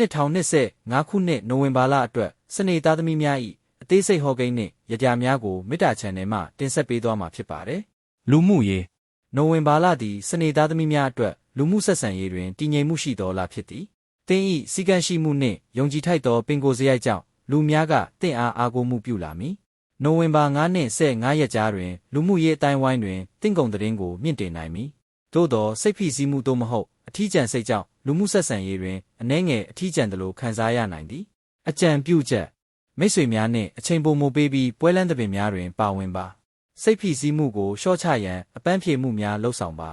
2025ခုနှစ်နိုဝင်ဘာလအတွက်စနေသားသမီးများ၏အသေးစိတ်ဟောကိန်းနှင့်ရကြများကိုမေတ္တာ channel မှတင်ဆက်ပေးသွားမှာဖြစ်ပါတယ်။လူမှုရေးနိုဝင်ဘာလသည်စနေသားသမီးများအတွက်လူမှုဆက်ဆံရေးတွင်တည်ငြိမ်မှုရှိသောလဖြစ်သည်။တင်း၏စီကံရှိမှုနှင့်ယုံကြည်ထိုက်သောပင်ကိုယ်စရိုက်ကြောင့်လူများကတင့်အားအားကိုးမှုပြုလာမည်။နိုဝင်ဘာ9နှင့်15ရက်ကြားတွင်လူမှုရေးအတိုင်းဝိုင်းတွင်တင့်ကုံသတင်းကိုမြင့်တင်နိုင်မည်။ သို့သောစိတ်ဖိစီးမှုသို့မဟုတ်အထီးကျန်စိတ်ကြောင့်လူမှုဆက်ဆံရေးတွင်အနှဲငယ်အထီးကျန်သလိုခံစားရနိုင်သည်အကြံပြုချက်မိတ်ဆွေများနှင့်အချိန်ပိုမိုပေးပြီးပွဲလန်းသပင်များတွင်ပါဝင်ပါစိတ်ဖိစီးမှုကိုလျှော့ချရန်အပန်းဖြေမှုများလှုပ်ဆောင်ပါ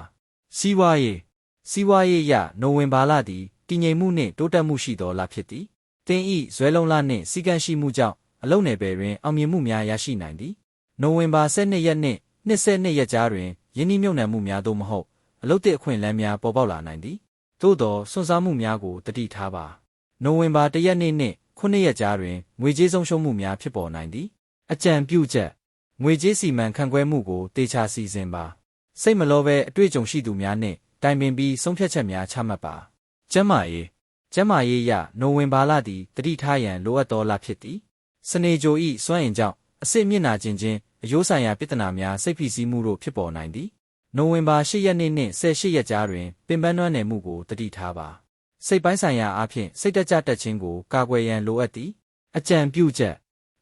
စီးပွားရေးစီးပွားရေးအရနိုဝင်ဘာလသည်တည်ငြိမ်မှုနှင့်တိုးတက်မှုရှိသောလဖြစ်သည်တင်းဤဇွဲလုံးလနှင့်စီကံရှိမှုကြောင့်အလုံနယ်ပယ်တွင်အောင်မြင်မှုများရရှိနိုင်သည်နိုဝင်ဘာ12ရက်နှင့်22ရက်ကြားတွင်ယင်းနှိမ့်မြုံနှံမှုများသို့မဟုတ် အလုတ်တဲ့အခွင့်အလမ်းများပေါ်ပေါက်လာနိုင်သည်သို့သောစွန့်စားမှုများကိုတတိထားပါနိုဝင်ဘာ၁ရက်နေ့နှင့်9ရက်ကြားတွင်ငွေကြေးဆုံးရှုံးမှုများဖြစ်ပေါ်နိုင်သည်အကြံပြုချက်ငွေကြေးစီမံခန့်ခွဲမှုကိုတေချာစီစဉ်ပါစိတ်မလောဘဲအတွေ့အကြုံရှိသူများနှင့်တိုင်ပင်ပြီးဆုံးဖြတ်ချက်များချမှတ်ပါကျမ်းမာရေးကျမ်းမာရေးအရနိုဝင်ဘာလသည်တတိထားရန်လိုအပ်သောလဖြစ်သည်စနေကြိုဤစွမ်းအင်ကြောင့်အစစ်မျက်နာခြင်းချင်းအယိုးဆိုင်ရာပြဿနာများစိတ်ဖိစီးမှုတို့ဖြစ်ပေါ်နိုင်သည် နိုဝင်ဘာ10ရက်နေ့နှင့်18ရက်ကြားတွင်ပင်ပန်းနွမ်းနယ်မှုကိုတတိထားပါစိတ်ပိုင်းဆိုင်ရာအားဖြင့်စိတ်တကြတက်ခြင်းကိုကာကွယ်ရန်လိုအပ်သည်အကြံပြုချက်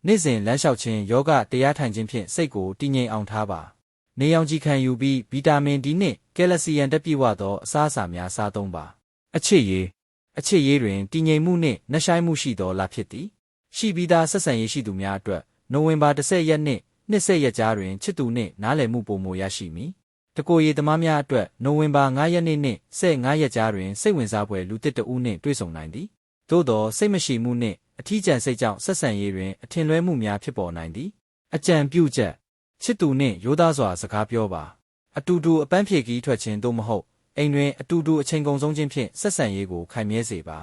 နေ့စဉ်လမ်းလျှောက်ခြင်းယောဂတရားထိုင်ခြင်းဖြင့်စိတ်ကိုတည်ငြိမ်အောင်ထားပါနေရောင်ခြည်ခံယူပြီးဗီတာမင် D နှင့်ကယ်လဆီယမ်တက်ပြည့်ဝသောအစားအစာများစားသုံးပါအချစ်ရေးအချစ်ရေးတွင်တည်ငြိမ်မှုနှင့်နှဆိုင်မှုရှိသောလဖြစ်သည်ရှိပြီးသားဆက်ဆံရေးရှိသူများအတွက်နိုဝင်ဘာ10ရက်နှင့်20ရက်ကြားတွင်ချစ်သူနှင့်နားလည်မှုပုံမရရှိမည် တကိုရီသမားများအတွက်နိုဝင်ဘာ9ရက်နေ့နှင့်15ရက်ကြားတွင်စိတ်ဝင်စားဖွယ်လူတစ်တဦးနှင့်တွေ့ဆုံနိုင်သည်သို့သောစိတ်မရှိမှုနှင့်အထီးကျန်စိတ်ကြောင့်ဆက်ဆံရေးတွင်အထင်လွဲမှုများဖြစ်ပေါ်နိုင်သည်အကြံပြုချက်ချစ်သူနှင့်ရိုးသားစွာစကားပြောပါအတူတူအပန်းဖြေကီးထွက်ခြင်းသို့မဟုတ်အိမ်တွင်အတူတူအချိန်ကုန်ဆုံးခြင်းဖြင့်ဆက်ဆံရေးကိုခိုင်မြဲစေပါ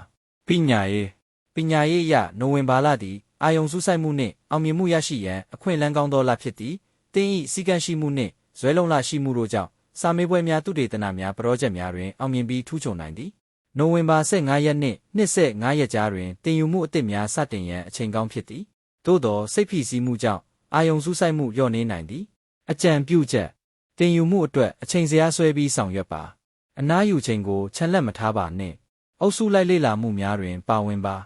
ပညာရေးပညာရေးအရနိုဝင်ဘာလသည်အာယုံစူးစိုက်မှုနှင့်အောင်မြင်မှုရရှိရန်အခွင့်အလမ်းကောင်းသောလဖြစ်သည်တင်း၏စီကံရှိမှုနှင့် ဇွဲလုံးလရှိမှုတို့ကြောင့်စာမေးပွဲများသူတေသနများပရောဂျက်များတွင်အောင်မြင်ပြီးထူးချွန်နိုင်သည်နိုဝင်ဘာ15ရက်နှင့်25ရက်ကြားတွင်တင်ယူမှုအသစ်များစတင်ရန်အချိန်ကောင်းဖြစ်သည်သို့သောစိတ်ဖိစီးမှုကြောင့်အာယုံစူးစိုက်မှုလျော့နေနိုင်သည်အကြံပြုချက်တင်ယူမှုအတွက်အချိန်စရာဆွဲပြီးဆောင်ရွက်ပါအနားယူချိန်ကိုချန်လက်မထားပါနှင့်အုပ်စုလိုက်လေ့လာမှုများတွင် ပါဝင်ပါ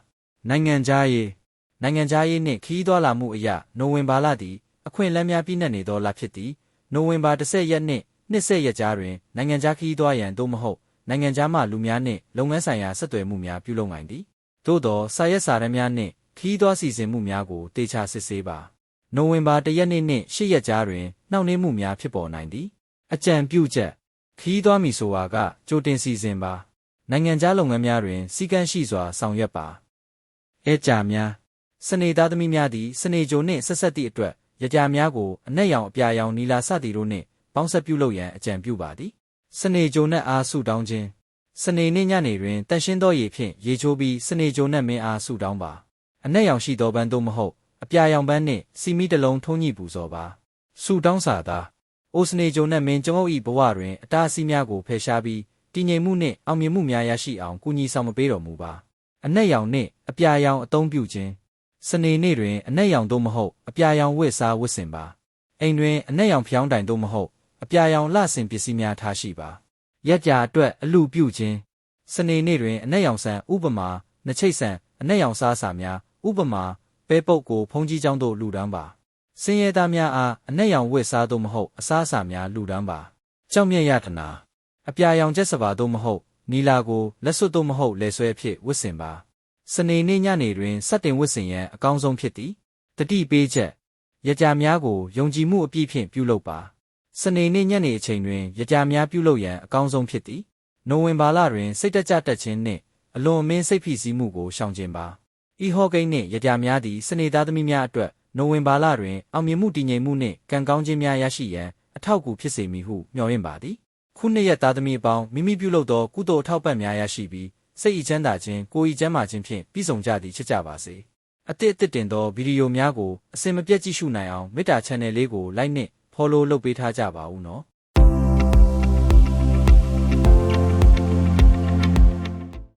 နိုင်ငံခြားရေးနိုင်ငံခြားရေးနှင့်ခီးသွွာလာမှုအရာနိုဝင်ဘာလသည်အခွင့်အလမ်းများပြည့်နှက်နေသောလဖြစ်သည် နိုဝင်ဘာ10ရက်နှင့်20ရက်ကြားတွင်နိုင်ငံခြားခီးသွွာရန်သို့မဟုတ်နိုင်ငံခြားမှလူများနှင့်လုပ်ငန်းဆိုင်ရာဆက်သွယ်မှုများပြုလုပ်နိုင်သည်သို့သောစာရက်စာတမ်းများနှင့်ခီးသွွာစီစဉ်မှုများကိုတေချာစစ်ဆေးပါနိုဝင်ဘာ၁ရက်နေ့နှင့်၈ရက်ကြားတွင်နှောင့်နှေးမှုများဖြစ်ပေါ်နိုင်သည်အကြံပြုချက်ခီးသွွာမည်ဆိုပါကကြိုတင်စီစဉ်ပါနိုင်ငံခြားလုပ်ငန်းများတွင်စီကံရှိစွာဆောင်ရွက်ပါအဲကြများစနေသားသမီးများသည်စနေကြိုနှင့်ဆက်ဆက်သည့်အတွက် ရကြများကိုအနက်ရောင်အပြာရောင်နီလာစသည်တို့နှင့်ပေါင်းဆက်ပြုလုပ်ရန်အကြံပြုပါသည်စနေကြိုနှက်အားဆုတောင်းခြင်းစနေနေ့ညနေတွင်တန်ရှင်းသောရေဖြင့်ရေချိုးပြီးစနေကြိုနှက်မင်းအားဆုတောင်းပါအနက်ရောင်ရှိသောပန်းသို့မဟုတ်အပြာရောင်ပန်းနှင့်စီမီတစ်လုံးထုံးညှိပူဇော်ပါဆုတောင်းစာသာအိုစနေကြိုနှက်မင်းကျုံအုပ်၏ဘဝတွင်အတားအဆီးများကိုဖယ်ရှားပြီးတည်ငြိမ်မှုနှင့်အောင်မြင်မှုများရရှိအောင်ကူညီဆောင်မပေးတော်မူပါအနက်ရောင်နှင့်အပြာရောင်အသုံးပြုခြင်း စနေနေ့တွင်အနက်ရောင်သို့မဟုတ်အပြာရောင်ဝတ်စားဝတ်ဆင်ပါအိမ်တွင်အနက်ရောင်ဖျောင်းတိုင်သို့မဟုတ်အပြာရောင်လှဆင်ပစ္စည်းများထားရှိပါရက်ကြာအတွက်အလူပြုခြင်းစနေနေ့တွင်အနက်ရောင်ဆန်ဥပမာနှချိတ်ဆန်အနက်ရောင်စားစာများဥပမာပဲပုတ်ကိုဖုံးကြီးကျောင်းသို့လူဒန်းပါစင်ရဲသားများအားအနက်ရောင်ဝတ်စားသို့မဟုတ်အစားအစာများလူဒန်းပါကြောက်မြတ်ရတနာအပြာရောင်ချက်စပါသို့မဟုတ်နီလာကိုလက်စွပ်သို့မဟုတ်လက်ဆွဲဖြစ်ဝတ်ဆင်ပါ စနေနေ့ညနေတွင်စတင်ဝတ်ဆင်ရန်အကောင်းဆုံးဖြစ်သည်တတိပေးချက်ရကြများကိုယုံကြည်မှုအပြည့်ဖြင့်ပြုလုပ်ပါစနေနေ့ညနေအချိန်တွင်ရကြများပြုလုပ်ရန်အကောင်းဆုံးဖြစ်သည်နိုဝင်ဘာလတွင်စိတ်တကြတက်ခြင်းနှင့်အလွန်အမင်းစိတ်ဖိစီးမှုကိုရှောင်ကျဉ်ပါဤဟောကိန်းနှင့်ရကြများသည်စနေသားသမီးများအတွက်နိုဝင်ဘာလတွင်အောင်မြင်မှုတည်ငြိမ်မှုနှင့်ကံကောင်းခြင်းများရရှိရန်အထောက်အကူဖြစ်စေမည်ဟုမျှော်လင့်ပါသည်ခုနှစ်ရက်သားသမီးအပေါင်းမိမိပြုလုပ်သောကုသိုလ်အထောက်ပံ့များရရှိပြီး စိတ်ဤချမ်းသာခြင်းကိုယ်ဤကျမ်းမာခြင်းဖြင့်ပြည့်စုံကြသည်ချစ်ကြပါစေအသစ်အသစ်တင်သောဗီဒီယိုများကိုအစင်မပြတ်ကြည့်ရှုနိုင်အောင်မေတ္တာ channel လေးကို like နှင့် follow လုပ်ပေးထားကြပါဦးနော်